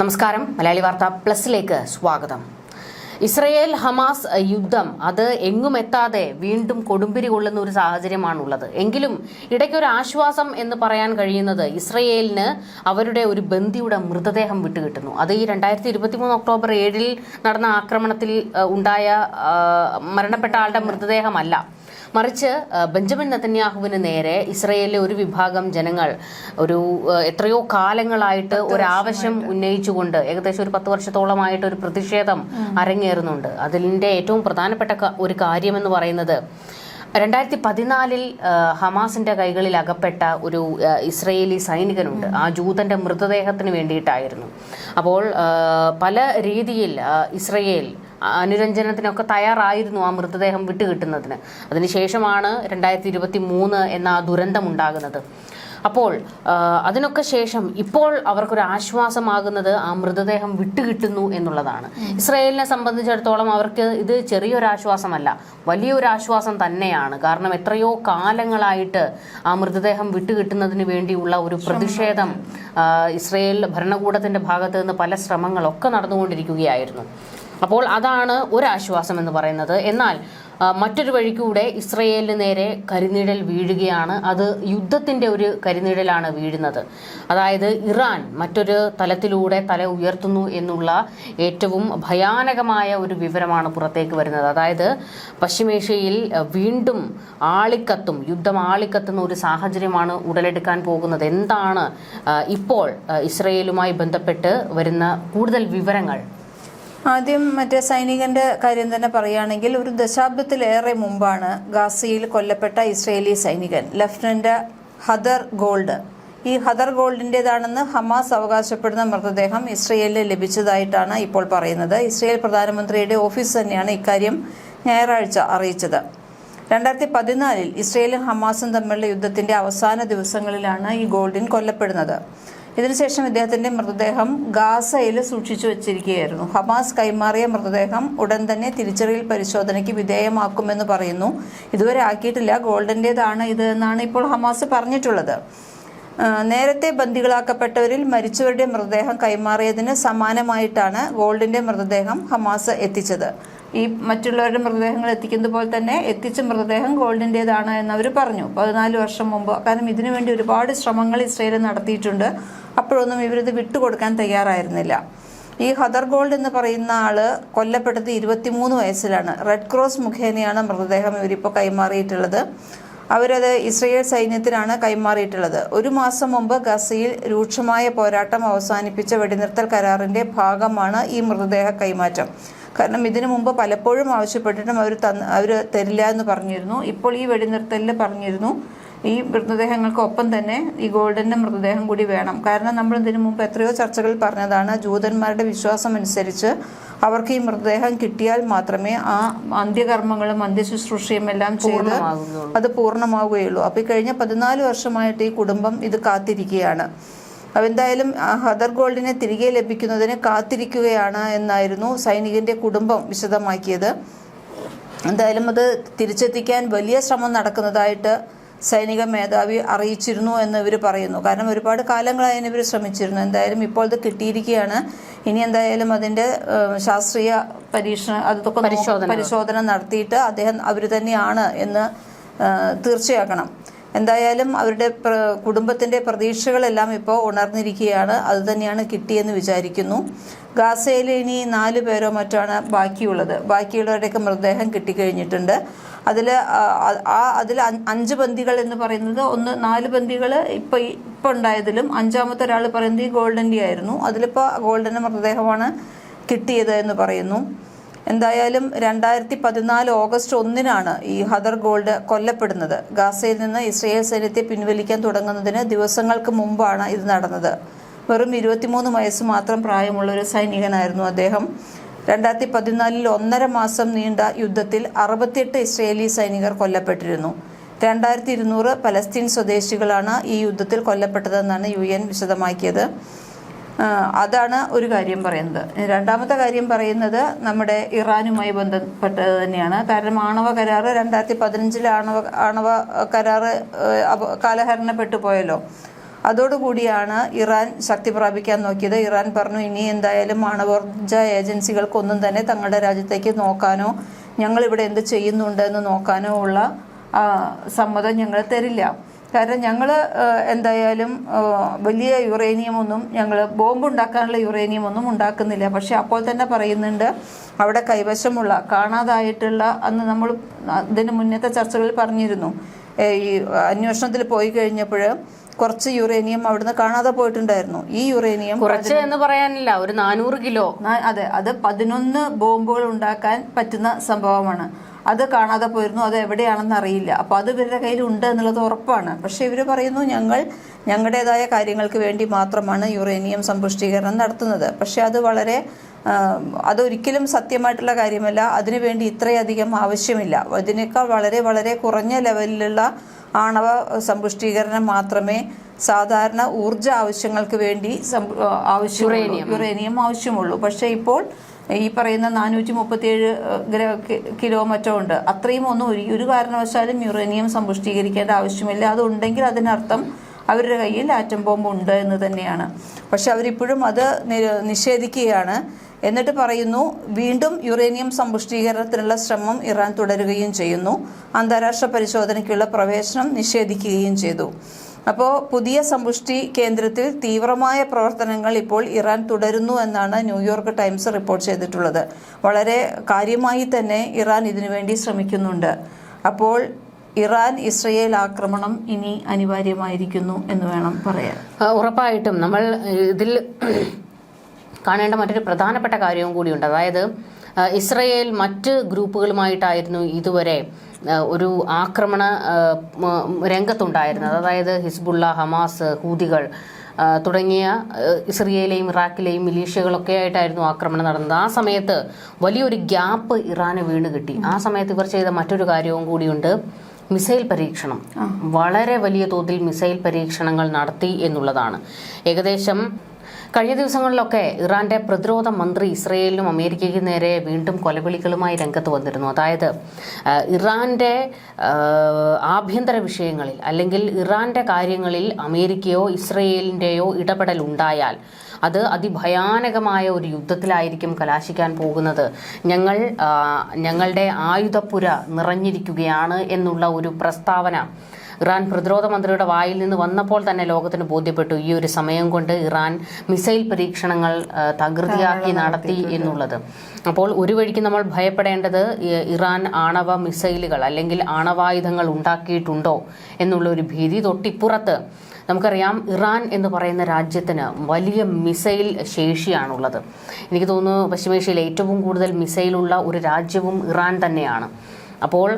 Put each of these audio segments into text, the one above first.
നമസ്കാരം. മലയാളി വാർത്ത പ്ലസിലേക്ക് സ്വാഗതം. ഇസ്രയേൽ ഹമാസ് യുദ്ധം അത് എങ്ങും എത്താതെ വീണ്ടും കൊടുമ്പിരി കൊള്ളുന്ന ഒരു സാഹചര്യമാണുള്ളത്. എങ്കിലും ഇടയ്ക്കൊരു ആശ്വാസം എന്ന് പറയാൻ കഴിയുന്നത് ഇസ്രയേലിന് അവരുടെ ഒരു ബന്ദിയുടെ മൃതദേഹം വിട്ടുകിട്ടുന്നു. അത് ഈ രണ്ടായിരത്തി ഇരുപത്തിമൂന്ന് ഒക്ടോബർ ഏഴിൽ നടന്ന ആക്രമണത്തിൽ ഉണ്ടായ മരണപ്പെട്ട ആളുടെ മൃതദേഹമല്ല. മറിച്ച് ബെഞ്ചമിൻ നെതന്യാഹുവിന് നേരെ ഇസ്രയേലിലെ ഒരു വിഭാഗം ജനങ്ങൾ ഒരു എത്രയോ കാലങ്ങളായിട്ട് ഒരു ആവശ്യം ഉന്നയിച്ചുകൊണ്ട് ഏകദേശം ഒരു പത്ത് വർഷത്തോളമായിട്ട് ഒരു പ്രതിഷേധം അരങ്ങേറുന്നുണ്ട്. അതിന്റെ ഏറ്റവും പ്രധാനപ്പെട്ട ഒരു കാര്യമെന്ന് പറയുന്നത് രണ്ടായിരത്തി പതിനാലിൽ ഹമാസിന്റെ കൈകളിൽ അകപ്പെട്ട ഒരു ഇസ്രയേലി സൈനികനുണ്ട്. ആ ജൂതന്റെ മൃതദേഹത്തിന് വേണ്ടിയിട്ടായിരുന്നു. അപ്പോൾ പല രീതിയിൽ ഇസ്രയേൽ അനുരഞ്ജനത്തിനൊക്കെ തയ്യാറായിരുന്നു ആ മൃതദേഹം വിട്ടുകിട്ടുന്നതിന്. അതിനുശേഷമാണ് രണ്ടായിരത്തി ഇരുപത്തി മൂന്ന് എന്ന ആ ദുരന്തം ഉണ്ടാകുന്നത് അപ്പോൾ അതിനൊക്കെ ശേഷം ഇപ്പോൾ അവർക്കൊരു ആശ്വാസമാകുന്നത് ആ മൃതദേഹം വിട്ടുകിട്ടുന്നു എന്നുള്ളതാണ്. ഇസ്രയേലിനെ സംബന്ധിച്ചിടത്തോളം അവർക്ക് ഇത് ചെറിയൊരാശ്വാസമല്ല വലിയൊരാശ്വാസം തന്നെയാണ്. കാരണം എത്രയോ കാലങ്ങളായിട്ട് ആ മൃതദേഹം വിട്ടുകിട്ടുന്നതിന് വേണ്ടിയുള്ള ഒരു പ്രതിഷേധം ഇസ്രയേൽ ഇസ്രായേൽ ഭരണകൂടത്തിന്റെ ഭാഗത്ത് നിന്ന് പല ശ്രമങ്ങളൊക്കെ നടന്നുകൊണ്ടിരിക്കുകയായിരുന്നു. അപ്പോൾ അതാണ് ഒരാശ്വാസം എന്ന് പറയുന്നത്. എന്നാൽ മറ്റൊരു വഴിക്കൂടെ ഇസ്രയേലിന് നേരെ കരിനിഴൽ വീഴുകയാണ്. അത് യുദ്ധത്തിന്റെ ഒരു കരിനിഴലാണ് വീഴുന്നത്. അതായത് ഇറാൻ മറ്റൊരു തലത്തിലൂടെ തല ഉയർത്തുന്നു എന്നുള്ള ഏറ്റവും ഭയാനകമായ ഒരു വിവരമാണ് പുറത്തേക്ക് വരുന്നത്. അതായത് പശ്ചിമേഷ്യയിൽ വീണ്ടും ആളിക്കത്തും യുദ്ധം ആളിക്കത്തുന്ന ഒരു സാഹചര്യമാണ് ഉടലെടുക്കാൻ പോകുന്നത്. എന്താണ് ഇപ്പോൾ ഇസ്രയേലുമായി ബന്ധപ്പെട്ട് വരുന്ന കൂടുതൽ വിവരങ്ങൾ? ആദ്യം മറ്റേ സൈനികന്റെ കാര്യം തന്നെ പറയുകയാണെങ്കിൽ ഒരു ദശാബ്ദത്തിലേറെ മുമ്പാണ് ഗാസയിൽ കൊല്ലപ്പെട്ട ഇസ്രയേലി സൈനികൻ ലഫ്റ്റനന്റ് ഹദർ ഗോൾഡ് ഈ ഹദർ ഗോൾഡിന്റെതാണെന്ന് ഹമാസ് അവകാശപ്പെടുന്ന മൃതദേഹം ഇസ്രയേലിന് ലഭിച്ചതായിട്ടാണ് ഇപ്പോൾ പറയുന്നത്. ഇസ്രയേൽ പ്രധാനമന്ത്രിയുടെ ഓഫീസ് തന്നെയാണ് ഇക്കാര്യം ഞായറാഴ്ച അറിയിച്ചത്. രണ്ടായിരത്തി പതിനാലിൽ ഇസ്രയേലും ഹമാസും തമ്മിലുള്ള യുദ്ധത്തിന്റെ അവസാന ദിവസങ്ങളിലാണ് ഈ ഗോൾഡിൻ കൊല്ലപ്പെടുന്നത്. ഇതിനുശേഷം ഇദ്ദേഹത്തിന്റെ മൃതദേഹം ഗാസയിൽ സൂക്ഷിച്ചു വച്ചിരിക്കുകയായിരുന്നു. ഹമാസ് കൈമാറിയ മൃതദേഹം ഉടൻ തന്നെ തിരിച്ചറിയൽ പരിശോധനയ്ക്ക് വിധേയമാക്കുമെന്ന് പറയുന്നു. ഇതുവരെ ആക്കിയിട്ടില്ല. ഗോൾഡന്റേതാണ് ഇത് എന്നാണ് ഇപ്പോൾ ഹമാസ് പറഞ്ഞിട്ടുള്ളത്. നേരത്തെ ബന്ദികളാക്കപ്പെട്ടവരിൽ മരിച്ചവരുടെ മൃതദേഹം കൈമാറിയതിന് സമാനമായിട്ടാണ് ഗോൾഡിന്റെ മൃതദേഹം ഹമാസ് എത്തിച്ചത്. ഈ മറ്റുള്ളവരുടെ മൃതദേഹങ്ങൾ എത്തിക്കുന്നത് പോലെ തന്നെ എത്തിച്ച മൃതദേഹം ഗോൾഡിന്റെതാണ് എന്നവർ പറഞ്ഞു. പതിനാല് വർഷം മുമ്പ്. കാരണം ഇതിനു വേണ്ടി ഒരുപാട് ശ്രമങ്ങൾ ഇസ്രയേൽ നടത്തിയിട്ടുണ്ട്. അപ്പോഴൊന്നും ഇവരിത് വിട്ടുകൊടുക്കാൻ തയ്യാറായിരുന്നില്ല. ഈ ഹദർ ഗോൾഡ് എന്ന് പറയുന്ന ആൾ കൊല്ലപ്പെട്ടത് ഇരുപത്തിമൂന്ന് വയസ്സിലാണ്. റെഡ് ക്രോസ് മുഖേനയാണ് മൃതദേഹം ഇവരിപ്പോൾ കൈമാറിയിട്ടുള്ളത്. അവരത് ഇസ്രയേൽ സൈന്യത്തിനാണ് കൈമാറിയിട്ടുള്ളത്. ഒരു മാസം മുമ്പ് ഗസയിൽ രൂക്ഷമായ പോരാട്ടം അവസാനിപ്പിച്ച വെടിനിർത്തൽ കരാറിന്റെ ഭാഗമാണ് ഈ മൃതദേഹ കൈമാറ്റം. കാരണം ഇതിനു മുമ്പ് പലപ്പോഴും ആവശ്യപ്പെട്ടിട്ടും അവർ തന്ന് അവർ തരില്ല എന്ന് പറഞ്ഞിരുന്നു. ഇപ്പോൾ ഈ വെടിനിർത്തലിൽ പറഞ്ഞിരുന്നു. ഈ മൃതദേഹങ്ങൾക്കൊപ്പം തന്നെ ഈ ഗോൾഡന്റെ മൃതദേഹം കൂടി വേണം. കാരണം നമ്മൾ ഇതിനു മുമ്പ് എത്രയോ ചർച്ചകൾ പറഞ്ഞതാണ് ജൂതന്മാരുടെ വിശ്വാസം അനുസരിച്ച് അവർക്ക് ഈ മൃതദേഹം കിട്ടിയാൽ മാത്രമേ ആ അന്ത്യകർമ്മങ്ങളും അന്ത്യശുശ്രൂഷയും എല്ലാം ചെയ്ത് അത് പൂർണമാവുകയുള്ളൂ. അപ്പോൾ ഈ കഴിഞ്ഞ പതിനാല് വർഷമായിട്ട് ഈ കുടുംബം ഇത് കാത്തിരിക്കുകയാണ്. എന്തായാലും ഹദർ ഗോൾഡിനെ തിരികെ ലഭിക്കുന്നതിന് കാത്തിരിക്കുകയാണ് എന്നായിരുന്നു സൈനികന്റെ കുടുംബം വിശദമാക്കിയത്. എന്തായാലും അത് തിരിച്ചെത്തിക്കാൻ വലിയ ശ്രമം നടക്കുന്നതായിട്ട് സൈനിക മേധാവി അറിയിച്ചിരുന്നു എന്ന് ഇവർ പറയുന്നു. കാരണം ഒരുപാട് കാലങ്ങളായി ഇവർ ശ്രമിച്ചിരുന്നു. എന്തായാലും ഇപ്പോൾ ഇത് കിട്ടിയിരിക്കുകയാണ്. ഇനി എന്തായാലും അതിന്റെ ശാസ്ത്രീയ പരീക്ഷണം അതൊക്കെ പരിശോധന. നടത്തിയിട്ട് അദ്ദേഹം അവർ തന്നെയാണ് എന്ന് തീർച്ചയാക്കണം. എന്തായാലും അവരുടെ കുടുംബത്തിന്റെ പ്രതീക്ഷകളെല്ലാം ഇപ്പോൾ ഉണർന്നിരിക്കുകയാണ്. അതുതന്നെയാണ് കിട്ടിയെന്ന് വിചാരിക്കുന്നു. ഗാസയിൽ ഇനി നാല് പേരോ മറ്റാണ് ബാക്കിയുള്ളത്. ബാക്കിയുള്ളവരുടെയൊക്കെ മൃതദേഹം കിട്ടിക്കഴിഞ്ഞിട്ടുണ്ട്. അതിൽ ആ അതിൽ അഞ്ച് ബന്ദികൾ എന്ന് പറയുന്നത് ഒന്ന് നാല് ബന്ദികൾ ഇപ്പോൾ ഇപ്പോൾ ഉണ്ടായതിലും അഞ്ചാമത്തെ ഒരാൾ പറയുന്നത് ഈ ഗോൾഡന്റെ ആയിരുന്നു. അതിലിപ്പോൾ ഗോൾഡന്റെ മൃതദേഹമാണ് കിട്ടിയത് എന്ന് പറയുന്നു. എന്തായാലും രണ്ടായിരത്തി പതിനാല് ഓഗസ്റ്റ് ഒന്നിനാണ് ഈ ഹദർ ഗോൾഡ് കൊല്ലപ്പെടുന്നത്. ഗാസയിൽ നിന്ന് ഇസ്രയേൽ സൈന്യത്തെ പിൻവലിക്കാൻ തുടങ്ങുന്നതിന് ദിവസങ്ങൾക്ക് മുമ്പാണ് ഇത് നടന്നത്. വെറും ഇരുപത്തിമൂന്ന് വയസ്സ് മാത്രം പ്രായമുള്ള ഒരു സൈനികനായിരുന്നു അദ്ദേഹം. രണ്ടായിരത്തി പതിനാലിൽ ഒന്നര മാസം നീണ്ട യുദ്ധത്തിൽ അറുപത്തിയെട്ട് ഇസ്രയേലി സൈനികർ കൊല്ലപ്പെട്ടിരുന്നു. രണ്ടായിരത്തി ഇരുന്നൂറ് പലസ്തീൻ സ്വദേശികളാണ് ഈ യുദ്ധത്തിൽ കൊല്ലപ്പെട്ടതെന്നാണ് യു എൻ വിശദമാക്കിയത്. അതാണ് ഒരു കാര്യം പറയുന്നത്. രണ്ടാമത്തെ കാര്യം പറയുന്നത് നമ്മുടെ ഇറാനുമായി ബന്ധപ്പെട്ടത് തന്നെയാണ്. കാരണം ആണവ കരാറ് രണ്ടായിരത്തി പതിനഞ്ചിലെ ആണവ ആണവ കരാറ് കാലഹരണപ്പെട്ടു പോയല്ലോ. അതോടുകൂടിയാണ് ഇറാൻ ശക്തി പ്രാപിക്കാൻ നോക്കിയത്. ഇറാൻ പറഞ്ഞു ഇനി എന്തായാലും ആണവോർജ ഏജൻസികൾക്കൊന്നും തന്നെ തങ്ങളുടെ രാജ്യത്തേക്ക് നോക്കാനോ ഞങ്ങൾ ഇവിടെ എന്ത് ചെയ്യുന്നുണ്ടെന്ന് നോക്കാനോ ഉള്ള സമ്മതം ഞങ്ങൾ തരില്ല. കാരണം ഞങ്ങൾ എന്തായാലും വലിയ യുറേനിയം ഒന്നും ഞങ്ങൾ ബോംബ് ഉണ്ടാക്കാനുള്ള യുറേനിയം ഒന്നും ഉണ്ടാക്കുന്നില്ല. പക്ഷേ അപ്പോൾ തന്നെ പറയുന്നുണ്ട് അവിടെ കൈവശമുള്ള കാണാതായിട്ടുള്ള അന്ന് നമ്മൾ ഇതിന് മുന്നത്തെ ചർച്ചകളിൽ പറഞ്ഞിരുന്നു. ഈ അന്വേഷണത്തിൽ പോയി കഴിഞ്ഞപ്പോൾ കുറച്ച് യുറേനിയം അവിടുന്ന് കാണാതെ പോയിട്ടുണ്ടായിരുന്നു. ഈ യുറേനിയം കുറച്ച് എന്ന് പറയാനില്ല ഒരു നാനൂറ് കിലോ. അതെ അത് പതിനൊന്ന് ബോംബുകൾ ഉണ്ടാക്കാൻ പറ്റുന്ന സംഭവമാണ്. അത് കാണാതെ പോയിരുന്നു അത് എവിടെയാണെന്ന് അറിയില്ല. അപ്പോൾ അത് ഇവരുടെ കയ്യിൽ ഉണ്ട് എന്നുള്ളത് ഉറപ്പാണ്. പക്ഷേ ഇവർ പറയുന്നു ഞങ്ങൾ ഞങ്ങളുടേതായ കാര്യങ്ങൾക്ക് വേണ്ടി മാത്രമാണ് യുറേനിയം സമ്പുഷ്ടീകരണം നടത്തുന്നത്. പക്ഷേ അത് വളരെ അതൊരിക്കലും സത്യമായിട്ടുള്ള കാര്യമല്ല. അതിനുവേണ്ടി ഇത്രയധികം ആവശ്യമില്ല. അതിനേക്കാൾ വളരെ വളരെ കുറഞ്ഞ ലെവലിലുള്ള ആണവ സമ്പുഷ്ടീകരണം മാത്രമേ സാധാരണ ഊർജ ആവശ്യങ്ങൾക്ക് വേണ്ടി ആവശ്യം യുറേനിയം. ആവശ്യമുള്ളൂ. പക്ഷേ ഇപ്പോൾ ഈ പറയുന്ന നാനൂറ്റി മുപ്പത്തിയേഴ് കിലോ മറ്റോ ഉണ്ട്. അത്രയും ഒന്നും ഒരു ഒരു കാരണവശാലും യുറേനിയം സമ്പുഷ്ടീകരിക്കേണ്ട ആവശ്യമില്ല. അതുണ്ടെങ്കിൽ അതിനർത്ഥം അവരുടെ കയ്യിൽ ആറ്റം ബോംബ് ഉണ്ട് എന്ന് തന്നെയാണ്. പക്ഷെ അവരിപ്പോഴും അത് നിഷേധിക്കുകയാണ്. എന്നിട്ട് പറയുന്നു വീണ്ടും യുറേനിയം സമ്പുഷ്ടീകരണത്തിനുള്ള ശ്രമം ഇറാൻ തുടരുകയും ചെയ്യുന്നു. അന്താരാഷ്ട്ര പരിശോധനയ്ക്കുള്ള പ്രവേശനം നിഷേധിക്കുകയും ചെയ്തു. അപ്പോൾ പുതിയ സമ്പുഷ്ടി കേന്ദ്രത്തിൽ തീവ്രമായ പ്രവർത്തനങ്ങൾ ഇപ്പോൾ ഇറാൻ തുടരുന്നു എന്നാണ് ന്യൂയോർക്ക് ടൈംസ് റിപ്പോർട്ട് ചെയ്തിട്ടുള്ളത്. വളരെ കാര്യമായി തന്നെ ഇറാൻ ഇതിനുവേണ്ടി ശ്രമിക്കുന്നുണ്ട്. അപ്പോൾ ഇറാൻ ഇസ്രയേൽ ആക്രമണം ഇനി അനിവാര്യമായിരിക്കുന്നു എന്ന് വേണം പറയാൻ. ഉറപ്പായിട്ടും നമ്മൾ ഇതിൽ കാണേണ്ട മറ്റൊരു പ്രധാനപ്പെട്ട കാര്യവും കൂടിയുണ്ട്. അതായത് ഇസ്രയേൽ മറ്റ് ഗ്രൂപ്പുകളുമായിട്ടായിരുന്നു ഇതുവരെ ഒരു ആക്രമണ രംഗത്തുണ്ടായിരുന്നത്. അതായത് ഹിസ്ബുള്ള ഹമാസ് ഹൂതികൾ തുടങ്ങിയ ഇസ്രയേലെയും ഇറാഖിലെയും മിലീഷ്യകളൊക്കെ ആയിട്ടായിരുന്നു ആക്രമണം നടന്നത്. ആ സമയത്ത് വലിയൊരു ഗ്യാപ്പ് ഇറാന് വീണ് കിട്ടി. ആ സമയത്ത് ഇവർ ചെയ്ത മറ്റൊരു കാര്യവും കൂടിയുണ്ട്. മിസൈൽ പരീക്ഷണം. വളരെ വലിയ തോതിൽ മിസൈൽ പരീക്ഷണങ്ങൾ നടത്തി എന്നുള്ളതാണ്. ഏകദേശം കഴിഞ്ഞ ദിവസങ്ങളിലൊക്കെ ഇറാന്റെ പ്രതിരോധ മന്ത്രി ഇസ്രയേലിനും അമേരിക്കയ്ക്കും നേരെ വീണ്ടും കൊലവിളികളുമായി രംഗത്ത് വന്നിരുന്നു. അതായത് ഇറാന്റെ ആഭ്യന്തര വിഷയങ്ങളിൽ അല്ലെങ്കിൽ ഇറാന്റെ കാര്യങ്ങളിൽ അമേരിക്കയോ ഇസ്രയേലിന്റെയോ ഇടപെടൽ ഉണ്ടായാൽ അത് അതിഭയാനകമായ ഒരു യുദ്ധത്തിലായിരിക്കും കലാശിക്കാൻ പോകുന്നത്. ഞങ്ങൾ ഞങ്ങളുടെ ആയുധപ്പുര നിറഞ്ഞിരിക്കുകയാണ് എന്നുള്ള ഒരു പ്രസ്താവന ഇറാൻ പ്രതിരോധ മന്ത്രിയുടെ വായിൽ നിന്ന് വന്നപ്പോൾ തന്നെ ലോകത്തിന് ബോധ്യപ്പെട്ടു. ഈ ഒരു സമയം കൊണ്ട് ഇറാൻ മിസൈൽ പരീക്ഷണങ്ങൾ തകൃതിയാക്കി നടത്തി എന്നുള്ളത്. അപ്പോൾ ഒരു വഴിക്ക് നമ്മൾ ഭയപ്പെടേണ്ടത് ഇറാൻ ആണവ മിസൈലുകൾ അല്ലെങ്കിൽ ആണവായുധങ്ങൾ ഉണ്ടാക്കിയിട്ടുണ്ടോ എന്നുള്ള ഒരു ഭീതി തൊട്ടിപ്പുറത്ത് നമുക്കറിയാം ഇറാൻ എന്ന് പറയുന്ന രാജ്യത്തിന് വലിയ മിസൈൽ ശേഷിയാണുള്ളത്. എനിക്ക് തോന്നുന്നു പശ്ചിമേഷ്യയിൽ ഏറ്റവും കൂടുതൽ മിസൈലുള്ള ഒരു രാജ്യവും ഇറാൻ തന്നെയാണ്. അപ്പോൾ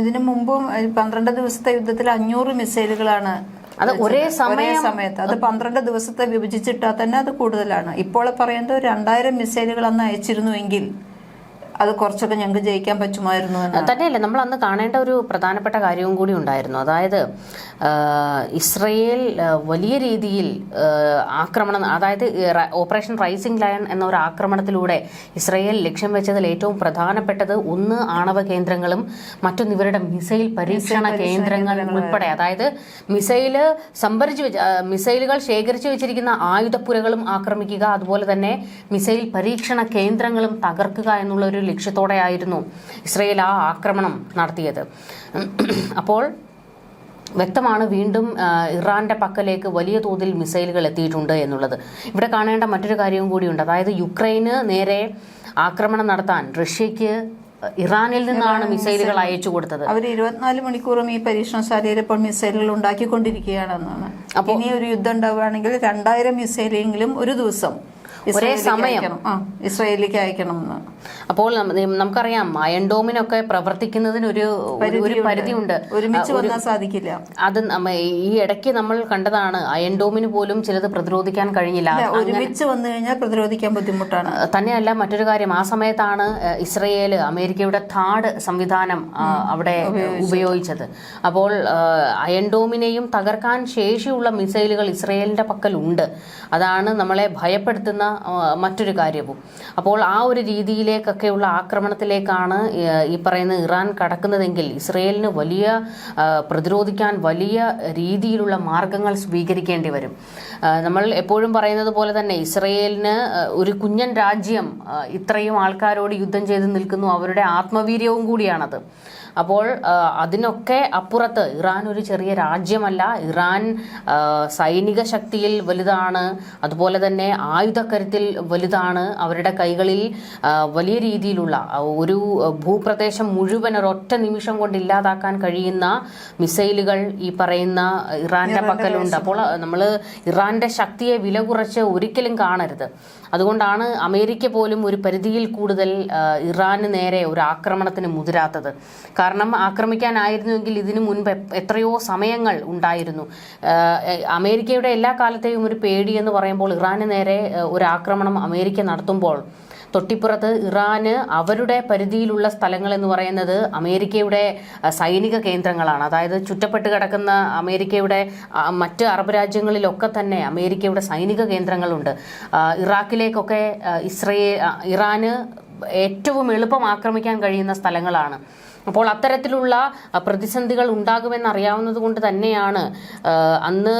ഇതിനു മുമ്പും പന്ത്രണ്ട് ദിവസത്തെ യുദ്ധത്തിൽ അഞ്ഞൂറ് മിസൈലുകളാണ് അത് ഒരേ സമയം സമയത്ത്. അത് പന്ത്രണ്ട് ദിവസത്തെ വിഭജിച്ചിട്ടാൽ തന്നെ അത് കൂടുതലാണ്. ഇപ്പോൾ പറയുന്നത് രണ്ടായിരം മിസൈലുകൾ അന്ന് അയച്ചിരുന്നുവെങ്കിൽ അത് കുറച്ചൊക്കെ ഞങ്ങൾക്ക് ജയിക്കാൻ പറ്റുമായിരുന്നു തന്നെയല്ല നമ്മൾ അന്ന് കാണേണ്ട ഒരു പ്രധാനപ്പെട്ട കാര്യവും കൂടി ഉണ്ടായിരുന്നു. അതായത് ഇസ്രയേൽ വലിയ രീതിയിൽ ആക്രമണം അതായത് ഓപ്പറേഷൻ റൈസിംഗ് ലയൺ എന്ന ഒരു ആക്രമണത്തിലൂടെ ഇസ്രയേൽ ലക്ഷ്യം വെച്ചതിൽ ഏറ്റവും പ്രധാനപ്പെട്ടത് ഒന്ന് ആണവ കേന്ദ്രങ്ങളും മറ്റൊന്ന് ഇവരുടെ മിസൈൽ പരീക്ഷണ കേന്ദ്രങ്ങളും ഉൾപ്പെടെ. അതായത് മിസൈൽ സംഭരിച്ചു വെച്ച മിസൈലുകൾ ശേഖരിച്ചു വെച്ചിരിക്കുന്ന ആയുധപ്പുരകളും ആക്രമിക്കുക അതുപോലെ തന്നെ മിസൈൽ പരീക്ഷണ കേന്ദ്രങ്ങളും തകർക്കുക എന്നുള്ള ഒരു ലക്ഷ്യത്തോടെയായിരുന്നു ഇസ്രയേൽ ആ ആക്രമണം നടത്തിയത്. അപ്പോൾ വ്യക്തമാണ് വീണ്ടും ഇറാന്റെ പക്കലേക്ക് വലിയ തോതിൽ മിസൈലുകൾ എത്തിയിട്ടുണ്ട് എന്നുള്ളത്. ഇവിടെ കാണേണ്ട മറ്റൊരു കാര്യവും കൂടിയുണ്ട്. അതായത് യുക്രൈന് നേരെ ആക്രമണം നടത്താൻ റഷ്യക്ക് ഇറാനിൽ നിന്നാണ് മിസൈലുകൾ അയച്ചു കൊടുത്തത്. അവർ ഇരുപത്തിനാല് മണിക്കൂറും ഈ പരീക്ഷണശാലയിൽ ഇപ്പോൾ മിസൈലുകൾ ഉണ്ടാക്കിക്കൊണ്ടിരിക്കുകയാണെന്നാണ്. ഇനി ഒരു യുദ്ധം ഉണ്ടാവുകയാണെങ്കിൽ രണ്ടായിരം മിസൈലെങ്കിലും ഒരു ദിവസം ഇസ്രായേലിലേക്ക് സമയം. ഇസ്രയേലിക്ക് അയക്കണം എന്ന്. അപ്പോൾ നമുക്കറിയാം മയൻഡോമിനൊക്കെ പ്രവർത്തിക്കുന്നതിന് ഒരു ഒരു- ഒരു പരിധിയുണ്ട്. ഒരുമിച്ച് വന്നാൽ സാധിക്കില്ല. അത് ഈ ഇടയ്ക്ക് നമ്മൾ കണ്ടതാണ് അയൻഡോമിന് പോലും ചിലത് പ്രതിരോധിക്കാൻ കഴിഞ്ഞില്ല. ഒരുമിച്ച് വന്നു കഴിഞ്ഞാൽ പ്രതിരോധിക്കാൻ ബുദ്ധിമുട്ടാണ്. തന്നെയല്ല മറ്റൊരു കാര്യം ആ സമയത്താണ് ഇസ്രയേൽ അമേരിക്കയുടെ താഡ് സംവിധാനം അവിടെ ഉപയോഗിച്ചത്. അപ്പോൾ അയൻഡോമിനെയും തകർക്കാൻ ശേഷിയുള്ള മിസൈലുകൾ ഇസ്രയേലിന്റെ പക്കലുണ്ട്. അതാണ് നമ്മളെ ഭയപ്പെടുത്തുന്ന മറ്റൊരു കാര്യവും. അപ്പോൾ ആ ഒരു രീതിയിലേക്കൊക്കെയുള്ള ആക്രമണത്തിലേക്കാണ് ഈ- പറയുന്ന ഇറാൻ കടക്കുന്നതെങ്കിൽ ഇസ്രയേലിന് വലിയ പ്രതിരോധിക്കാൻ വലിയ രീതിയിലുള്ള മാർഗങ്ങൾ സ്വീകരിക്കേണ്ടി വരും. നമ്മൾ എപ്പോഴും പറയുന്നത് പോലെ തന്നെ ഇസ്രയേലിന് ഒരു കുഞ്ഞൻ രാജ്യം ഇത്രയും ആൾക്കാരോട് യുദ്ധം ചെയ്ത് നിൽക്കുന്നു. അവരുടെ ആത്മവീര്യവും കൂടിയാണത്. അപ്പോൾ അതിനൊക്കെ അപ്പുറത്ത് ഇറാൻ ഒരു ചെറിയ രാജ്യമല്ല. ഇറാൻ സൈനിക ശക്തിയിൽ വലുതാണ്. അതുപോലെ തന്നെ ആയുധക്കരുത്തിൽ വലുതാണ്. അവരുടെ കൈകളിൽ വലിയ രീതിയിലുള്ള ഒരു ഭൂപ്രദേശം മുഴുവൻ ഒരൊറ്റ നിമിഷം കൊണ്ട് ഇല്ലാതാക്കാൻ കഴിയുന്ന മിസൈലുകൾ ഈ പറയുന്ന ഇറാന്റെ പക്കലുണ്ട്. അപ്പോൾ നമ്മൾ ഇറാന്റെ ശക്തിയെ വില കുറച്ച് ഒരിക്കലും കാണരുത്. അതുകൊണ്ടാണ് അമേരിക്ക പോലും ഒരു പരിധിയിൽ കൂടുതൽ ഇറാന് നേരെ ഒരു ആക്രമണത്തിന് മുതിരാത്തത്. കാരണം ആക്രമിക്കാനായിരുന്നുവെങ്കിൽ ഇതിനു മുൻപ് എത്രയോ സമയങ്ങൾ ഉണ്ടായിരുന്നു. അമേരിക്കയുടെ എല്ലാ കാലത്തെയും ഒരു പേടി എന്ന് പറയുമ്പോൾ ഇറാന് നേരെ ഒരു ആക്രമണം അമേരിക്ക നടത്തുമ്പോൾ തൊട്ടിപ്പുറത്ത് ഇറാന് അവരുടെ പരിധിയിലുള്ള സ്ഥലങ്ങൾ എന്ന് പറയുന്നത് അമേരിക്കയുടെ സൈനിക കേന്ദ്രങ്ങളാണ്. അതായത് ചുറ്റപ്പെട്ട് കിടക്കുന്ന അമേരിക്കയുടെ മറ്റ് അറബ് രാജ്യങ്ങളിലൊക്കെ തന്നെ അമേരിക്കയുടെ സൈനിക കേന്ദ്രങ്ങളുണ്ട്. ഇറാഖിലേക്കൊക്കെ ആ, ഇസ്രയേൽ ഇറാന് ഏറ്റവും എളുപ്പം ആക്രമിക്കാൻ കഴിയുന്ന സ്ഥലങ്ങളാണ്. അപ്പോൾ അത്തരത്തിലുള്ള പ്രതിസന്ധികൾ ഉണ്ടാകുമെന്ന് അറിയാവുന്നത് കൊണ്ട് തന്നെയാണ് അന്ന്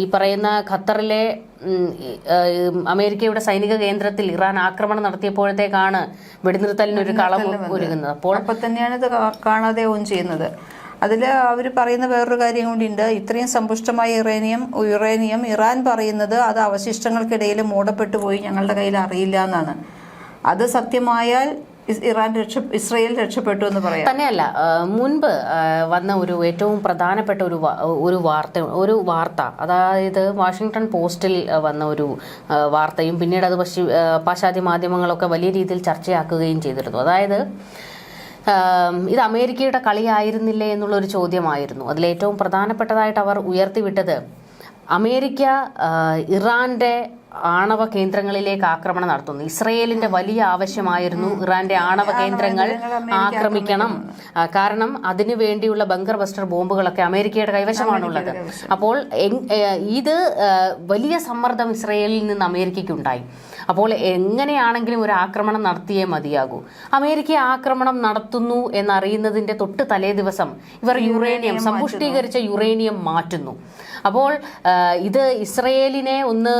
ഈ പറയുന്ന ഖത്തറിലെ അമേരിക്കയുടെ സൈനിക കേന്ദ്രത്തിൽ ഇറാൻ ആക്രമണം നടത്തിയപ്പോഴത്തേക്കാണ് വെടിനിർത്തലിന് ഒരു കളം ഒരുങ്ങുന്നത്. അപ്പോൾ അപ്പൊ തന്നെയാണ് ഇത് കാണാതെ കാണാതെയാവും ചെയ്യുന്നത്. അതിൽ അവർ പറയുന്ന വേറൊരു കാര്യം കൂടിയുണ്ട്. ഇത്രയും സമ്പുഷ്ടമായ യുറേനിയം യുറേനിയം ഇറാൻ പറയുന്നത് അത് അവശിഷ്ടങ്ങൾക്കിടയിൽ മൂടപ്പെട്ടു പോയി ഞങ്ങളുടെ കയ്യിൽ അറിയില്ല എന്നാണ്. അത് സത്യമായാൽ ഇറാൻ രക്ഷ ഇസ്രയേൽ രക്ഷപ്പെട്ടു എന്ന് പറയാം. തന്നെയല്ല മുൻപ് വന്ന ഒരു ഏറ്റവും പ്രധാനപ്പെട്ട ഒരു ഒരു വാർത്ത ഒരു വാർത്ത അതായത് വാഷിങ്ടൺ പോസ്റ്റിൽ വന്ന ഒരു വാർത്തയും പിന്നീട് അത് പശ്ചി പാശ്ചാത്യ മാധ്യമങ്ങളൊക്കെ വലിയ രീതിയിൽ ചർച്ചയാക്കുകയും ചെയ്തിരുന്നു. അതായത് ഇത് അമേരിക്കയുടെ കളിയായിരുന്നില്ലേ എന്നുള്ളൊരു ചോദ്യമായിരുന്നു. അതിലേറ്റവും പ്രധാനപ്പെട്ടതായിട്ട് അവർ ഉയർത്തിവിട്ടത് അമേരിക്ക ഇറാന്റെ ആണവ കേന്ദ്രങ്ങളിലേക്ക് ആക്രമണം നടത്തുന്നു. ഇസ്രയേലിന്റെ വലിയ ആവശ്യമായിരുന്നു ഇറാന്റെ ആണവ കേന്ദ്രങ്ങൾ ആക്രമിക്കണം. കാരണം അതിനു വേണ്ടിയുള്ള ബങ്കർ ബസ്റ്റർ ബോംബുകളൊക്കെ അമേരിക്കയുടെ കൈവശമാണുള്ളത്. അപ്പോൾ ഇത് വലിയ സമ്മർദ്ദം ഇസ്രയേലിൽ നിന്ന് അമേരിക്കയ്ക്ക് ഉണ്ടായി അപ്പോൾ എങ്ങനെയാണെങ്കിലും ഒരു ആക്രമണം നടത്തിയേ മതിയാകൂ. അമേരിക്ക ആക്രമണം നടത്തുന്നു എന്നറിയുന്നതിന്റെ തൊട്ട് തലേ ദിവസം ഇവർ യുറേനിയം സമ്പുഷ്ടീകരിച്ച യുറേനിയം മാറ്റുന്നു. അപ്പോൾ ഇത് ഇസ്രയേലിനെ ഒന്ന്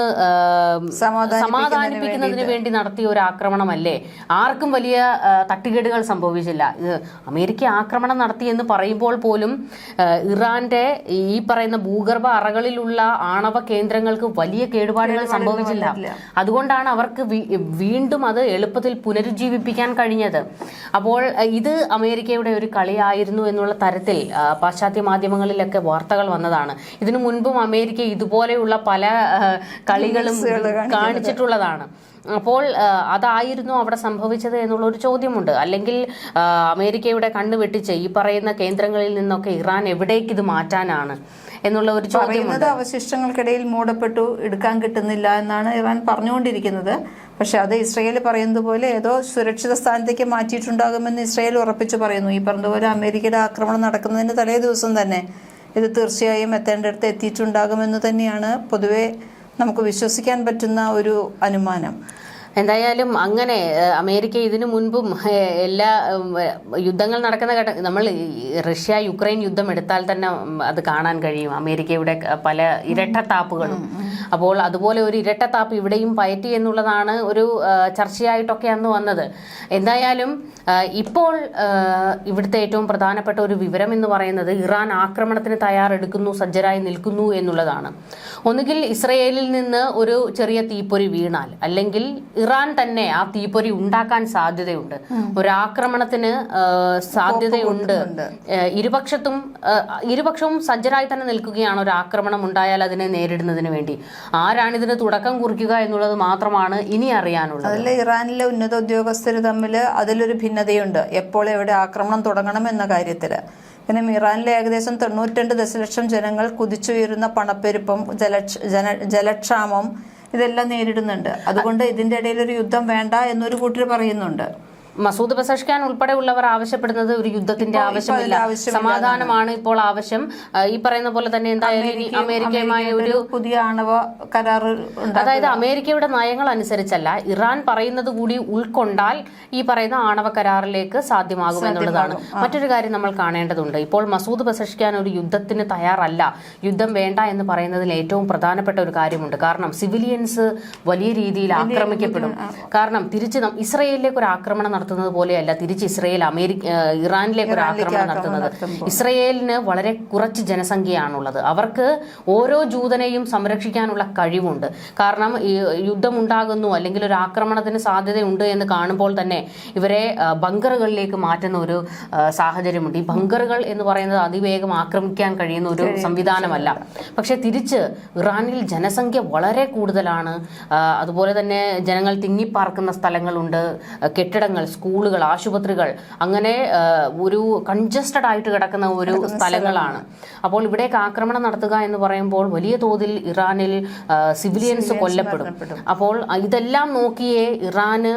സമാധാനിപ്പിക്കുന്നതിന് വേണ്ടി നടത്തിയ ഒരു ആക്രമണമല്ലേ? ആർക്കും വലിയ തട്ടുകേടുകൾ സംഭവിച്ചില്ല. ഇത് അമേരിക്ക ആക്രമണം നടത്തി എന്ന് പറയുമ്പോൾ പോലും ഇറാന്റെ ഈ പറയുന്ന ഭൂഗർഭ അറകളിലുള്ള ആണവ കേന്ദ്രങ്ങൾക്ക് വലിയ കേടുപാടുകൾ സംഭവിച്ചില്ല. അതുകൊണ്ടാണ് അവർക്ക് വീണ്ടും അത് എളുപ്പത്തിൽ പുനരുജ്ജീവിപ്പിക്കാൻ കഴിഞ്ഞത്. അപ്പോൾ ഇത് അമേരിക്കയുടെ ഒരു കളിയായിരുന്നു എന്നുള്ള തരത്തിൽ പാശ്ചാത്യ മാധ്യമങ്ങളിലൊക്കെ വാർത്തകൾ വന്നതാണ്. ഇതിനു മുൻപും അമേരിക്ക ഇതുപോലെയുള്ള പല കളികളും കാണിച്ചിട്ടുള്ളതാണ്. അപ്പോൾ അതായിരുന്നു അവിടെ സംഭവിച്ചത് എന്നുള്ള ഒരു ചോദ്യമുണ്ട്. അല്ലെങ്കിൽ അമേരിക്കയുടെ കണ്ണുവെട്ടിച്ച് ഈ പറയുന്ന കേന്ദ്രങ്ങളിൽ നിന്നൊക്കെ ഇറാൻ എവിടേക്ക് ഇത് മാറ്റാനാണ്? എന്നുള്ള ഒരു പറയുന്നത് അവശിഷ്ടങ്ങൾക്കിടയിൽ മൂടപ്പെട്ടു എടുക്കാൻ കിട്ടുന്നില്ല എന്നാണ് ഇറാൻ പറഞ്ഞുകൊണ്ടിരിക്കുന്നത്. പക്ഷെ അത് ഇസ്രയേൽ പറയുന്നത് പോലെ ഏതോ സുരക്ഷിത സ്ഥാനത്തേക്ക് മാറ്റിയിട്ടുണ്ടാകുമെന്ന് ഇസ്രയേൽ ഉറപ്പിച്ചു പറയുന്നു. ഈ പറഞ്ഞതുപോലെ അമേരിക്കയുടെ ആക്രമണം നടക്കുന്നതിന് തലേ ദിവസം തന്നെ ഇത് തീർച്ചയായും എത്തേണ്ടടുത്ത് എത്തിയിട്ടുണ്ടാകുമെന്ന് തന്നെയാണ് പൊതുവെ നമുക്ക് വിശ്വസിക്കാൻ പറ്റുന്ന ഒരു അനുമാനം. എന്തായാലും അങ്ങനെ അമേരിക്ക ഇതിനു മുൻപും എല്ലാ യുദ്ധങ്ങൾ നടക്കുന്ന ഘട്ടം നമ്മൾ റഷ്യ യുക്രൈൻ യുദ്ധം എടുത്താൽ തന്നെ അത് കാണാൻ കഴിയും. അമേരിക്കയുടെ പല ഇരട്ടത്താപ്പുകളും. അപ്പോൾ അതുപോലെ ഒരു ഇരട്ടത്താപ്പ് ഇവിടെയും പയറ്റി എന്നുള്ളതാണ് ഒരു ചർച്ചയായിട്ടൊക്കെ അന്ന് വന്നത്. എന്തായാലും ഇപ്പോൾ ഇവിടുത്തെ ഏറ്റവും പ്രധാനപ്പെട്ട ഒരു വിവരം എന്ന് പറയുന്നത് ഇറാൻ ആക്രമണത്തിന് തയ്യാറെടുക്കുന്നു സജ്ജരായി നിൽക്കുന്നു എന്നുള്ളതാണ്. ഒന്നുകിൽ ഇസ്രയേലിൽ നിന്ന് ഒരു ചെറിയ തീപ്പൊരി വീണാൽ അല്ലെങ്കിൽ ഇറാൻ തന്നെ ആ തീപ്പൊരി ഉണ്ടാക്കാൻ സാധ്യതയുണ്ട്. ഒരാക്രമണത്തിന് സാധ്യതയുണ്ട്. ഇരുപക്ഷത്തും ഇരുപക്ഷവും സജ്ജരായി തന്നെ നിൽക്കുകയാണ് ഒരു ആക്രമണം ഉണ്ടായാൽ അതിനെ നേരിടുന്നതിന് വേണ്ടി. ആരാണ് ഇതിന് തുടക്കം കുറിക്കുക എന്നുള്ളത് മാത്രമാണ് ഇനി അറിയാനുള്ളത്. അതിൽ ഇറാനിലെ ഉന്നത ഉദ്യോഗസ്ഥർ തമ്മിൽ അതിലൊരു ഭിന്നതയുണ്ട്. എപ്പോൾ എവിടെ ആക്രമണം തുടങ്ങണം എന്ന കാര്യത്തിൽ പിന്നെ ഇറാനിലെ ഏകദേശം തൊണ്ണൂറ്റി രണ്ട് ദശലക്ഷം ജനങ്ങൾ കുതിച്ചുയരുന്ന പണപ്പെരുപ്പം ജലക്ഷ ജന ജലക്ഷാമം ഇതെല്ലാം നേരിടുന്നുണ്ട്. അതുകൊണ്ട് ഇതിന്റെ ഇടയിൽ ഒരു യുദ്ധം വേണ്ട എന്നൊരു കൂട്ടർ പറയുന്നുണ്ട്. മസൂദ് പെസഷ്കാൻ ഉൾപ്പെടെയുള്ളവർ ആവശ്യപ്പെടുന്നത് ഒരു യുദ്ധത്തിന്റെ ആവശ്യമില്ല. സമാധാനമാണ് ഇപ്പോൾ ആവശ്യം. ഈ പറയുന്ന പോലെ തന്നെ എന്തായാലും ഇനി അമേരിക്കയുമായ ഒരു പുതിയ ആണവ കരാർ അതായത് അമേരിക്കയുടെ നയങ്ങൾ അനുസരിച്ചല്ല ഇറാൻ പറയുന്നത് കൂടി ഉൾക്കൊണ്ടാൽ ഈ പറയുന്ന ആണവ കരാറിലേക്ക് സാധ്യമാകും എന്നുള്ളതാണ്. മറ്റൊരു കാര്യം നമ്മൾ കാണേണ്ടതുണ്ട്. ഇപ്പോൾ മസൂദ് ബസഷ്കാൻ ഒരു യുദ്ധത്തിന് തയ്യാറല്ല. യുദ്ധം വേണ്ട എന്ന് പറയുന്നതിൽ ഏറ്റവും പ്രധാനപ്പെട്ട ഒരു കാര്യമുണ്ട്. കാരണം സിവിലിയൻസ് വലിയ രീതിയിൽ ആക്രമിക്കപ്പെടും. കാരണം തിരിച്ച് ഇസ്രയേലിലേക്ക് ഒരു ആക്രമണം നടത്തുന്നത് പോലെയല്ല തിരിച്ച് ഇസ്രയേൽ അമേരിക്ക ഇറാനിലേക്ക് ഒരു ആക്രമണം നടത്തുന്നത്. ഇസ്രയേലിന് വളരെ കുറച്ച് ജനസംഖ്യയാണുള്ളത്. അവർക്ക് ഓരോ ജൂതനെയും സംരക്ഷിക്കാനുള്ള കഴിവുണ്ട്. കാരണം ഈ യുദ്ധമുണ്ടാകുന്നു അല്ലെങ്കിൽ ഒരു ആക്രമണത്തിന് സാധ്യതയുണ്ട് എന്ന് കാണുമ്പോൾ തന്നെ ഇവരെ ബങ്കറുകളിലേക്ക് മാറ്റുന്ന ഒരു സാഹചര്യമുണ്ട്. ഈ ബങ്കറുകൾ എന്ന് പറയുന്നത് അതിവേഗം ആക്രമിക്കാൻ കഴിയുന്ന ഒരു സംവിധാനമല്ല. പക്ഷെ തിരിച്ച് ഇറാനിൽ ജനസംഖ്യ വളരെ കൂടുതലാണ്. അതുപോലെ തന്നെ ജനങ്ങൾ തിങ്ങിപ്പാർക്കുന്ന സ്ഥലങ്ങളുണ്ട് കെട്ടിടങ്ങൾ സ്കൂളുകൾ ആശുപത്രികൾ അങ്ങനെ ഒരു കൺജസ്റ്റഡ് ആയിട്ട് കിടക്കുന്ന ഒരു സ്ഥലങ്ങളാണ്. അപ്പോൾ ഇവിടേക്ക് ആക്രമണം നടത്തുക എന്ന് പറയുമ്പോൾ വലിയ തോതിൽ ഇറാനിൽ സിവിലിയൻസ് കൊല്ലപ്പെടും. അപ്പോൾ ഇതെല്ലാം നോക്കിയേ ഇറാന്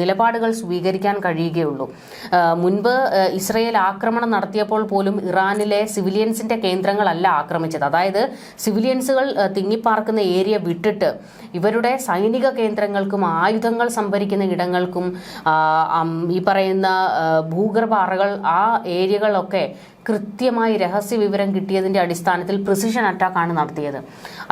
നിലപാടുകൾ സ്വീകരിക്കാൻ കഴിയുകയുള്ളൂ. മുൻപ് ഇസ്രയേൽ ആക്രമണം നടത്തിയപ്പോൾ പോലും ഇറാനിലെ സിവിലിയൻസിന്റെ കേന്ദ്രങ്ങളല്ല ആക്രമിച്ചത്. അതായത് സിവിലിയൻസുകൾ തിങ്ങിപ്പാർക്കുന്ന ഏരിയ വിട്ടിട്ട് ഇവരുടെ സൈനിക കേന്ദ്രങ്ങൾക്കും ആയുധങ്ങൾ സംഭരിക്കുന്ന ഇടങ്ങൾക്കും ഈ പറയുന്ന ഭൂഗർഭാറകൾ ആ ഏരിയകളൊക്കെ കൃത്യമായി രഹസ്യ വിവരം കിട്ടിയതിന്റെ അടിസ്ഥാനത്തിൽ പ്രിസിഷൻ അറ്റാക്കാണ് നടത്തിയത്.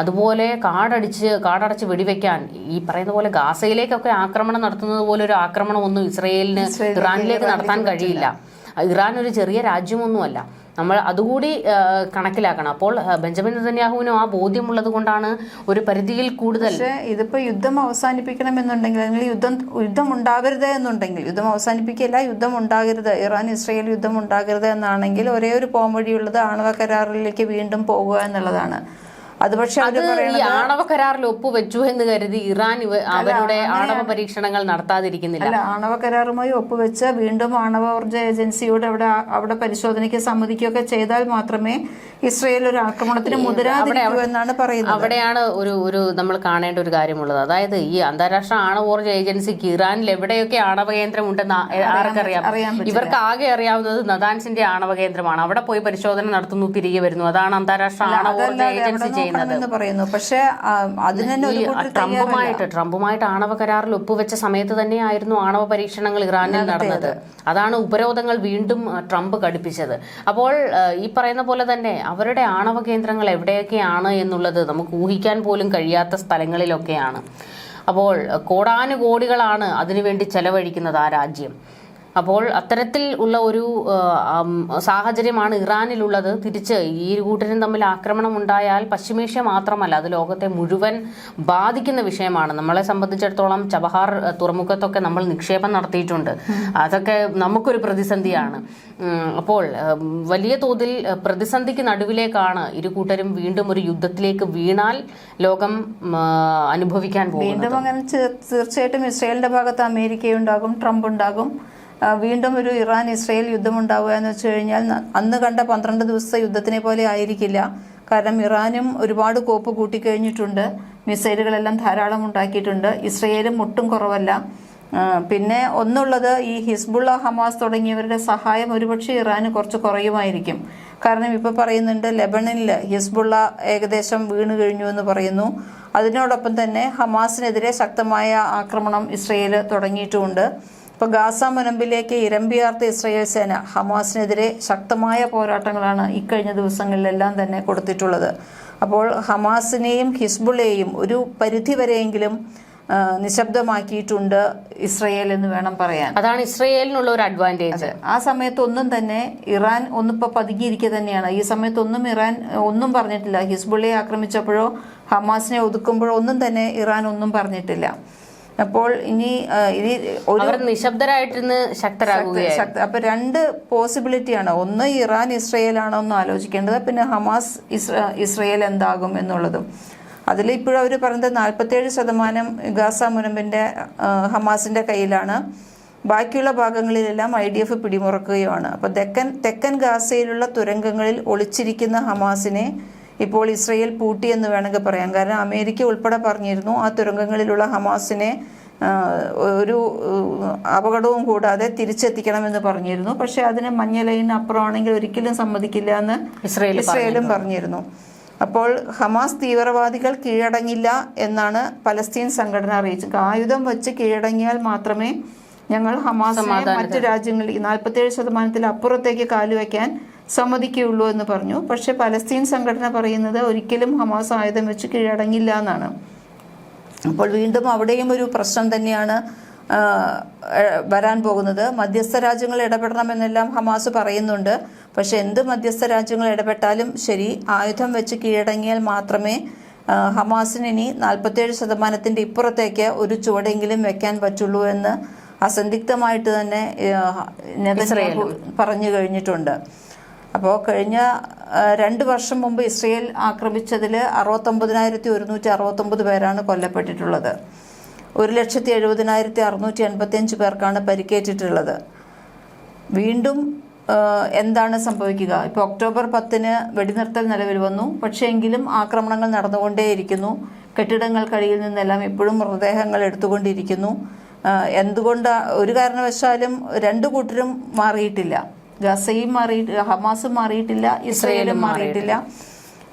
അതുപോലെ കാടടിച്ച് കാടടച്ച് വെടിവെക്കാൻ ഈ പറയുന്ന പോലെ ഗാസയിലേക്കൊക്കെ ആക്രമണം നടത്തുന്നത് പോലെ ഒരു ആക്രമണം ഒന്നും ഇസ്രയേലിന് ഇറാനിലേക്ക് നടത്താൻ കഴിയില്ല. ഇറാൻ ഒരു ചെറിയ രാജ്യമൊന്നുമല്ല. നമ്മൾ അതുകൂടി കണക്കിലാക്കണം. അപ്പോൾ ബെഞ്ചമിൻ നെതന്യാഹുവിനും ആ ബോധ്യമുള്ളത് കൊണ്ടാണ് ഒരു പരിധിയിൽ കൂടുതൽ പക്ഷേ ഇതിപ്പോ യുദ്ധം അവസാനിപ്പിക്കണമെന്നുണ്ടെങ്കിൽ അല്ലെങ്കിൽ യുദ്ധം യുദ്ധം ഉണ്ടാകരുത് എന്നുണ്ടെങ്കിൽ യുദ്ധം അവസാനിപ്പിക്കില്ല യുദ്ധം ഉണ്ടാകരുത്. ഇറാൻ ഇസ്രയേൽ യുദ്ധം ഉണ്ടാകരുത് എന്നാണെങ്കിൽ ഒരേ ഒരു പോംവഴിയുള്ളത് ആണവ കരാറിലേക്ക് വീണ്ടും പോകുക എന്നുള്ളതാണ്. അത് പക്ഷെ അത് ഈ ആണവ കരാറിൽ ഒപ്പുവെച്ചു എന്ന് കരുതി ഇറാൻ അവരുടെ ആണവ പരീക്ഷണങ്ങൾ നടത്താതിരിക്കുന്നില്ല. അല്ല ആണവ കരാറുമായി ഒപ്പുവെച്ച് വീണ്ടും ആണവ ആണവോർജ ഏജൻസിയോട് അവിടെ അവിടെ പരിശോധനയ്ക്ക് സമ്മതിക്കുകയൊക്കെ ചെയ്താൽ മാത്രമേ ഇസ്രയേൽ ഒരു ആക്രമണത്തിന് മുതിരാതിരിക്കൂ എന്നാണ് പറയുന്നത്. അവിടെയാണ് ഒരു ഒരു നമ്മൾ കാണേണ്ട ഒരു കാര്യമുള്ളത്. അതായത് ഈ അന്താരാഷ്ട്ര ആണവോർജ ഏജൻസിക്ക് ഇറാനിൽ എവിടെയൊക്കെ ആണവ കേന്ദ്രം ഉണ്ടെന്ന് ആർക്കറിയാം? ഇവർക്ക് ആകെ അറിയാവുന്നത് നദാൻസിന്റെ ആണവ കേന്ദ്രമാണ്. അവിടെ പോയി പരിശോധന നടത്തുന്നു തിരികെ വരുന്നു. അതാണ് അന്താരാഷ്ട്ര ആണവോർജ ഊർജ ഏജൻസി ചെയ്യുന്നത് നോക്കണമെന്ന് പറയുന്നു. പക്ഷേ ട്രംപുമായിട്ട് ട്രംപുമായിട്ട് ആണവ കരാറിൽ ഒപ്പുവെച്ച സമയത്ത് തന്നെയായിരുന്നു ആണവ പരീക്ഷണങ്ങൾ ഇറാനിൽ നടന്നത്. അതാണ് ഉപരോധങ്ങൾ വീണ്ടും ട്രംപ് ഘടിപ്പിച്ചത്. അപ്പോൾ ഈ പറയുന്ന പോലെ തന്നെ അവരുടെ ആണവ കേന്ദ്രങ്ങൾ എവിടെയൊക്കെയാണ് എന്നുള്ളത് നമുക്ക് ഊഹിക്കാൻ പോലും കഴിയാത്ത സ്ഥലങ്ങളിലൊക്കെയാണ്. അപ്പോൾ കോടാനുകോടികളാണ് അതിനുവേണ്ടി ചെലവഴിക്കുന്നത് ആ രാജ്യം. അപ്പോൾ അത്തരത്തിൽ ഉള്ള ഒരു സാഹചര്യമാണ് ഇറാനിലുള്ളത്. തിരിച്ച് ഈ കൂട്ടരും തമ്മിൽ ആക്രമണം ഉണ്ടായാൽ പശ്ചിമേഷ്യ മാത്രമല്ല അത് ലോകത്തെ മുഴുവൻ ബാധിക്കുന്ന വിഷയമാണ്. നമ്മളെ സംബന്ധിച്ചിടത്തോളം ചബഹാർ തുറമുഖത്തൊക്കെ നമ്മൾ നിക്ഷേപം നടത്തിയിട്ടുണ്ട്. അതൊക്കെ നമുക്കൊരു പ്രതിസന്ധിയാണ്. അപ്പോൾ വലിയ തോതിൽ പ്രതിസന്ധിക്ക് നടുവിലേക്കാണ് ഇരു കൂട്ടരും വീണ്ടും ഒരു യുദ്ധത്തിലേക്ക് വീണാൽ ലോകം അനുഭവിക്കാൻ പോകും വീണ്ടും അങ്ങനെ തീർച്ചയായിട്ടും ഇസ്രയേലിന്റെ ഭാഗത്ത് അമേരിക്കയുണ്ടാകും ട്രംപ് ഉണ്ടാകും വീണ്ടും ഒരു ഇറാൻ ഇസ്രയേൽ യുദ്ധം ഉണ്ടാവുക എന്ന് വെച്ച് കഴിഞ്ഞാൽ അന്ന് കണ്ട പന്ത്രണ്ട് ദിവസത്തെ യുദ്ധത്തിനെ പോലെ ആയിരിക്കില്ല. കാരണം ഇറാനും ഒരുപാട് കോപ്പ് കൂട്ടിക്കഴിഞ്ഞിട്ടുണ്ട്. മിസൈലുകളെല്ലാം ധാരാളം ഉണ്ടാക്കിയിട്ടുണ്ട്. ഇസ്രയേലും ഒട്ടും കുറവല്ല. പിന്നെ ഒന്നുള്ളത് ഈ ഹിസ്ബുള്ള ഹമാസ് തുടങ്ങിയവരുടെ സഹായം ഒരുപക്ഷെ ഇറാന് കുറച്ച് കുറയുമായിരിക്കും. കാരണം ഇപ്പോൾ പറയുന്നുണ്ട് ലെബണനിൽ ഹിസ്ബുള്ള ഏകദേശം വീണ് കഴിഞ്ഞു എന്ന് പറയുന്നു. അതിനോടൊപ്പം തന്നെ ഹമാസിനെതിരെ ശക്തമായ ആക്രമണം ഇസ്രയേൽ തുടങ്ങിയിട്ടുമുണ്ട് ഇപ്പോൾ ഗാസ മുനമ്പിലേക്ക് ഇരമ്പിയാർത്ത ഇസ്രയേൽ സേന ഹമാസിനെതിരെ ശക്തമായ പോരാട്ടങ്ങളാണ് ഇക്കഴിഞ്ഞ ദിവസങ്ങളിലെല്ലാം തന്നെ കൊടുത്തിട്ടുള്ളത്. അപ്പോൾ ഹമാസിനെയും ഹിസ്ബുളേയും ഒരു പരിധിവരെയെങ്കിലും നിശബ്ദമാക്കിയിട്ടുണ്ട് ഇസ്രയേൽ എന്ന് വേണം പറയാൻ. അതാണ് ഇസ്രയേലിനുള്ള ഒരു അഡ്വാന്റേജ് ആ സമയത്തൊന്നും തന്നെ ഇറാൻ ഒന്നിപ്പോൾ പതുങ്ങിയിരിക്കുക തന്നെയാണ്. ഈ സമയത്തൊന്നും ഇറാൻ ഒന്നും പറഞ്ഞിട്ടില്ല. ഹിസ്ബുള്ളയെ ആക്രമിച്ചപ്പോഴോ ഹമാസിനെ ഒതുക്കുമ്പോഴോ ഒന്നും തന്നെ ഇറാൻ ഒന്നും പറഞ്ഞിട്ടില്ല. അപ്പോൾ ഇനി ഇനി ഒരു നിശബ്ദരായിട്ടിരുന്ന് ശക്തരാകുകയായി ശക്ത അപ്പൊ രണ്ട് പോസിബിലിറ്റിയാണ്. ഒന്ന് ഇറാൻ ഇസ്രയേൽ ആണോ എന്ന് ആലോചിക്കേണ്ടത്. പിന്നെ ഹമാസ് ഇസ്ര- ഇസ്രയേൽ എന്താകും എന്നുള്ളതും. അതിൽ ഇപ്പോഴും അവർ പറഞ്ഞത് നാൽപ്പത്തേഴ് ശതമാനം ഗാസ മുനമ്പിന്റെ ഹമാസിന്റെ കയ്യിലാണ്. ബാക്കിയുള്ള ഭാഗങ്ങളിലെല്ലാം ഐ ഡി എഫ് പിടിമുറക്കുകയുമാണ് അപ്പോൾ തെക്കൻ തെക്കൻ ഗാസയിലുള്ള തുരങ്കങ്ങളിൽ ഒളിച്ചിരിക്കുന്ന ഹമാസിനെ ഇപ്പോൾ ഇസ്രയേൽ പൂട്ടി എന്ന് വേണമെങ്കിൽ പറയാം. കാരണം അമേരിക്ക ഉൾപ്പെടെ പറഞ്ഞിരുന്നു ആ തുരങ്കങ്ങളിലുള്ള ഹമാസിനെ ഒരു അപകടവും കൂടാതെ തിരിച്ചെത്തിക്കണമെന്ന് പറഞ്ഞിരുന്നു. പക്ഷേ അതിന് മഞ്ഞ ലൈൻ അപ്പുറമാണെങ്കിൽ ഒരിക്കലും സമ്മതിക്കില്ല എന്ന് ഇസ്രയേൽ ഇസ്രയേലും പറഞ്ഞിരുന്നു. അപ്പോൾ ഹമാസ് തീവ്രവാദികൾ കീഴടങ്ങില്ല എന്നാണ് പലസ്തീൻ സംഘടന അറിയിച്ചത്. ആയുധം വെച്ച് കീഴടങ്ങിയാൽ മാത്രമേ ഞങ്ങൾ ഹമാസ് മറ്റു രാജ്യങ്ങളിൽ നാൽപ്പത്തേഴ് ശതമാനത്തിൽ അപ്പുറത്തേക്ക് കാലുവയ്ക്കാൻ സമ്മതിക്കുകയുള്ളൂ എന്ന് പറഞ്ഞു. പക്ഷേ പലസ്തീൻ സംഘടന പറയുന്നത് ഒരിക്കലും ഹമാസ് ആയുധം വെച്ച് കീഴടങ്ങില്ല എന്നാണ്. അപ്പോൾ വീണ്ടും അവിടെയും ഒരു പ്രശ്നം തന്നെയാണ് വരാൻ പോകുന്നത്. മധ്യസ്ഥ രാജ്യങ്ങൾ ഇടപെടണമെന്നെല്ലാം ഹമാസ് പറയുന്നുണ്ട്. പക്ഷെ എന്ത് മധ്യസ്ഥ രാജ്യങ്ങൾ ഇടപെട്ടാലും ശരി ആയുധം വെച്ച് കീഴടങ്ങിയാൽ മാത്രമേ ഹമാസിന് ഇനി നാൽപ്പത്തേഴ് ശതമാനത്തിന്റെ ഇപ്പുറത്തേക്ക് ഒരു ചുവടെങ്കിലും വെക്കാൻ പറ്റുള്ളൂ എന്ന് അസന്ധിഗ്ധമായിട്ട് തന്നെ പറഞ്ഞു കഴിഞ്ഞിട്ടുണ്ട്. അപ്പോൾ കഴിഞ്ഞ രണ്ട് വർഷം മുമ്പ് ഇസ്രയേൽ ആക്രമിച്ചതിൽ അറുപത്തൊമ്പതിനായിരത്തി ഒരുന്നൂറ്റി അറുപത്തൊമ്പത് പേരാണ് കൊല്ലപ്പെട്ടിട്ടുള്ളത്. ഒരു ലക്ഷത്തി എഴുപതിനായിരത്തി അറുന്നൂറ്റി എൺപത്തിയഞ്ച് പേർക്കാണ് പരിക്കേറ്റിട്ടുള്ളത്. വീണ്ടും എന്താണ് സംഭവിക്കുക? ഇപ്പോൾ ഒക്ടോബർ പത്തിന് വെടിനിർത്തൽ നിലവിൽ വന്നു. പക്ഷേ എങ്കിലും ആക്രമണങ്ങൾ നടന്നുകൊണ്ടേയിരിക്കുന്നു. കെട്ടിടങ്ങൾക്കടിയിൽ നിന്നെല്ലാം ഇപ്പോഴും മൃതദേഹങ്ങൾ എടുത്തുകൊണ്ടിരിക്കുന്നു. എന്തുകൊണ്ട് ഒരു കാരണവശാലും രണ്ടു കൂട്ടരും മാറിയിട്ടില്ല. ഗസയും മാറി ഹമാസും മാറിയിട്ടില്ല ഇസ്രയേലും മാറിയിട്ടില്ല.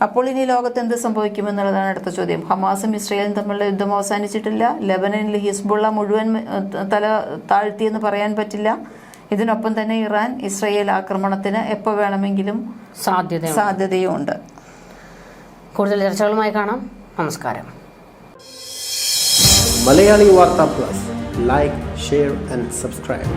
അപ്പോൾ ഇനി ലോകത്ത് എന്ത് സംഭവിക്കുമെന്നുള്ളതാണ് അടുത്ത ചോദ്യം. ഹമാസും ഇസ്രയേലും തമ്മിലുള്ള യുദ്ധം അവസാനിച്ചിട്ടില്ല. ലെബനനിൽ ഹിസ്ബുള്ള മുഴുവൻ തല താഴ്ത്തിയെന്ന് പറയാൻ പറ്റില്ല. ഇതിനൊപ്പം തന്നെ ഇറാൻ ഇസ്രയേൽ ആക്രമണത്തിന് എപ്പോൾ വേണമെങ്കിലും സാധ്യത സാധ്യതയുമുണ്ട് കൂടുതൽ ചർച്ചകളുമായി കാണാം. നമസ്കാരം. Malayali Vartha plus. Like share and subscribe.